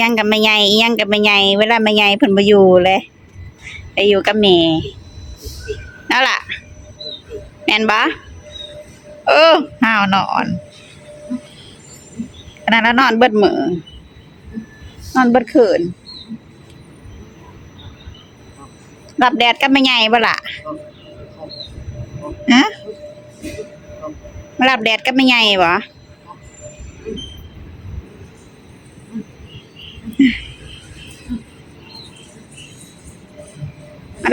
ยังกับแม่ใหญ่ยังกับแม่ใหญ่เวลาแม่ใหญ่เพิ่นบ่อยู่เลย ไปอยู่กับแม่นั่นล่ะแม่นบ่เออห้าวนอนขนาดนั้นนอนเบิดมือนอนเบิดคืนรับแดดกับแม่ใหญ่บ่ล่ะฮะมารับแดดกับแม่ใหญ่บ่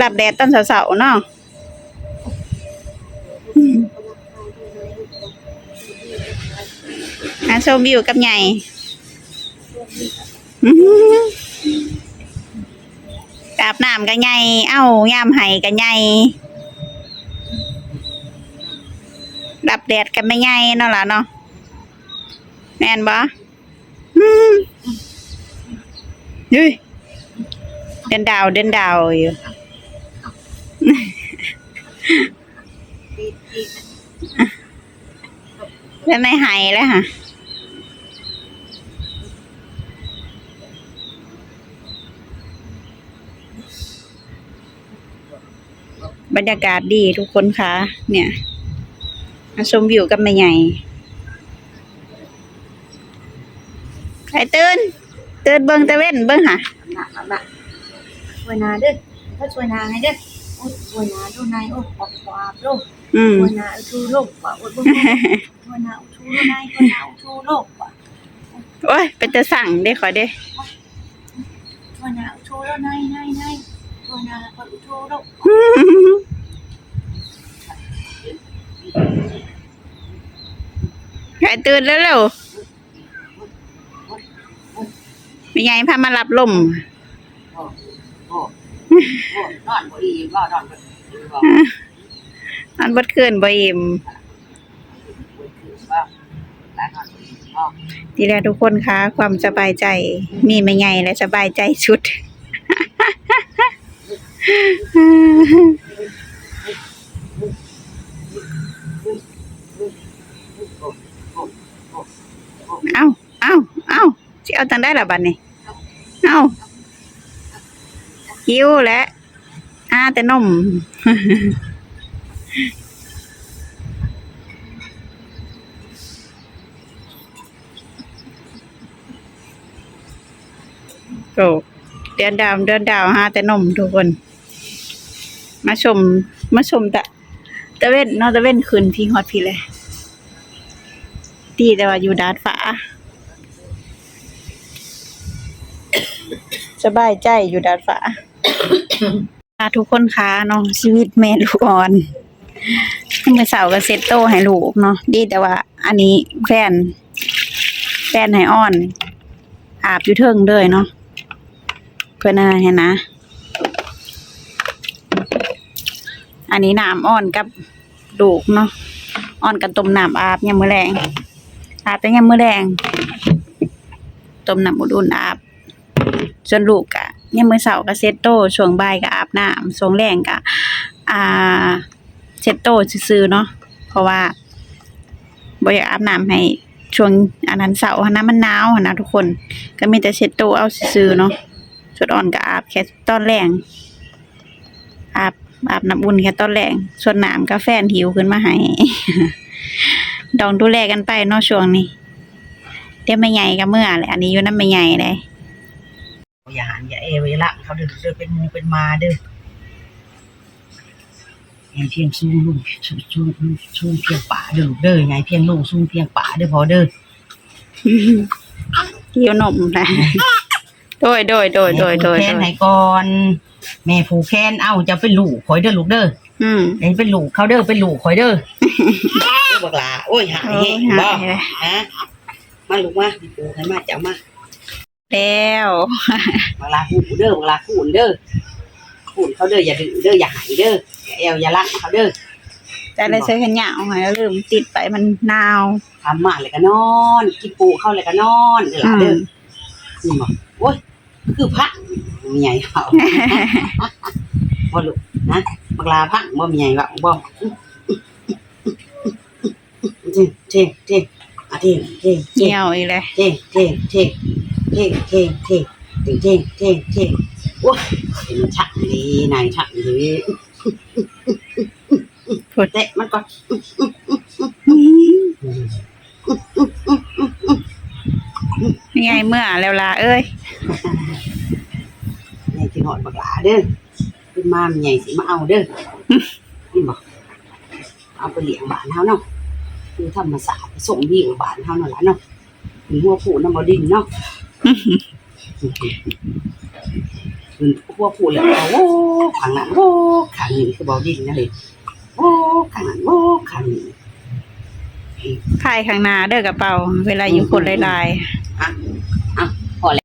มาหลับแดดตอนเสาๆเนาะอืมอาชมวิวกับใหญ่กาบน้ำกับใหญ่เอ้ายามไห้กับใหญ่หลับแดดกับไม่ใหญ่เนาะล่ะเนาะแม่นบ่อืมเฮ้ยเดินดาวเดินดาวอยู่ แล้วในหายแล้วค่ะบรรยากาศดีทุกคนคะเนี่ยมาชมวิวกับแม่ใหญ่ใครตื่นตื่นเบิ่งตะเว้นเบิ่งค่ะหนักหนักช่วยนาเด้อถ้าช่วยนาไงเด้อ อ้ยช่วยนาดูนายโอ้ยออกขวาโลกอืมช่วยนาอุทูโลกว่ะโอ้ยบ่ช่วยนาอุทูนายช่วยนาอุทูโลกว่ะโอ้ยเป็นจะสั่งได้ขอเด้ช่วยนาอุทูแล้วนายนายนายวยนาอุทูโลกใครตื่นแล้วเร็วไม่ไงพามารับลมโอ้โอ้โอ้ นอนบ่อีบ่นอนบ่อีบ่นอนบ่อิ่มบ่หลานนอนบ่อีบ่ดีแล้วทุกคนคะความสบายใจมีไม่ไงและสบายใจชุดเอาเอาเอาสิเอาตังได้ละบัดนี้เอา หิวแล้วอ่าแต่นมโอ้เดือนดาวเดือนดาวหาแต่นมทุกคน มาชม มาชมตะตะเว้นนอตะเว้นคืนพี่ฮอดพี่เลย ดีแต่ว่าอยู่ดาดฟ้า สบายใจอยู่ดาดฟ้าค่ะทุกคนคะเนาะชีวิตแม่ลูกอ่อนเมื่อเสาร์ก็เซตโตให้ลูกเนาะดีแต่ว่า อันนี้แฟนแฟนให้อ่อน อาบอยู่เทิงเลยเนาะเพื่อนอะไรเห็นนะ อันนี้น้ำอ่อนกับลูกเนาะอ่อนกับต้มน้ำอาบยามมื้อแรงอาบแต่ยามมื้อแรงต้มน้ำอุ่นอาบ ส่วนลูกก็ยามมื้อเช้าก็เซตโตช่วงบ่ายก็อาบน้ำช่วงแรงก็อ่าเซตโตซื่อๆเนาะเพราะว่าบ่อยากอาบน้ำให้ช่วงอันนั้นเสาร์นะมันหนาวนะทุกคนก็มีแต่เช็ดโตเอาซื่อๆเนาะส่วนอ่อนก็อาบแค่ตอนแรงอาบอาบน้ำอุ่นแค่ตอนแรงส่วนน้ำก็แฟนหิวขึ้นมาให้ดองดูแลกันไปเนาะช่วงนี้เดี๋ยวไม่ใหญ่ก็เมื่อแหละอันนี้อยู่น้ำไม่ใหญ่เลย อย่าหันอย่าเอเวละเขาเดินเดินเป็นมูเป็นมาเด้อไงเพียงสู้ลุงสู้สู้สู้เพียงป่าเด้อเด้อไงเพียงลุงสู้เพียงป่าเด้อพอเด้อเกี่ยวนมนะโดยโดยโดยโดยโดยแม่ผูกแขนให้ก่อน แม่ผูกแขนเอ้าจะเป็นลูกคอยเด้อลูกเด้ออืมเดี๋ยวเป็นลูกเขาเด้อเป็นลูกคอยเด้อเด้อบักลาโอ้ยหายโอ้ยบ่หาฮะมาลูกมาปูให้มาจับมา แล้วบักหลาคู่เด้อบักหลาคู่เด้อคู่เขาเด้ออย่าดื้อเด้ออย่าหายเด้ออย่าแอวอย่าลักเขาเด้อแต่เลยใช้ขันยาวหอยแล้วลืมติดไปมันหนาวทำมาเลยก็นอนกินปูเข้าเลยก็นอนเด้อหลาเด้ออืมโอ้ยคือพระมีใหญ่เขาบ่ลูกนะบักหลาพระบ่มีใหญ่ว่าบ่เจ๊เจ๊เจ๊อาเท่งเท่งเท่เหี่งยวอีกเลยเท่งเท่งเท่ง เท่งเท่งเท่งเท่งเท่งเท่งเท่งโอ้ยเป็นชักดีนายชักดีพูดเตะมันก่อนนี่ไงเมื่อแล้วล่ะเอ้ยนี่ที่หอดบักหลาเด้อขึ้นมามันใหญ่สิมาเอาเด้อนี่บอกเอาไปเลี้ยงบ้านเฮาเนาะคือธรรมศาสตร์ส่งวิวบ้านเฮานั่นล่ะเนาะมีหัวผู้น้ำบ่ดินเนาะ คือหัวผู้แล้วโอ้ขังนั้นโอ้ขังนี้คือบ่ดินนะเลยโอ้ขังนั้นโอ้ขังนี้พายข้างหน้าเด้อกระเป๋า เวลาอยู่คนหลายๆ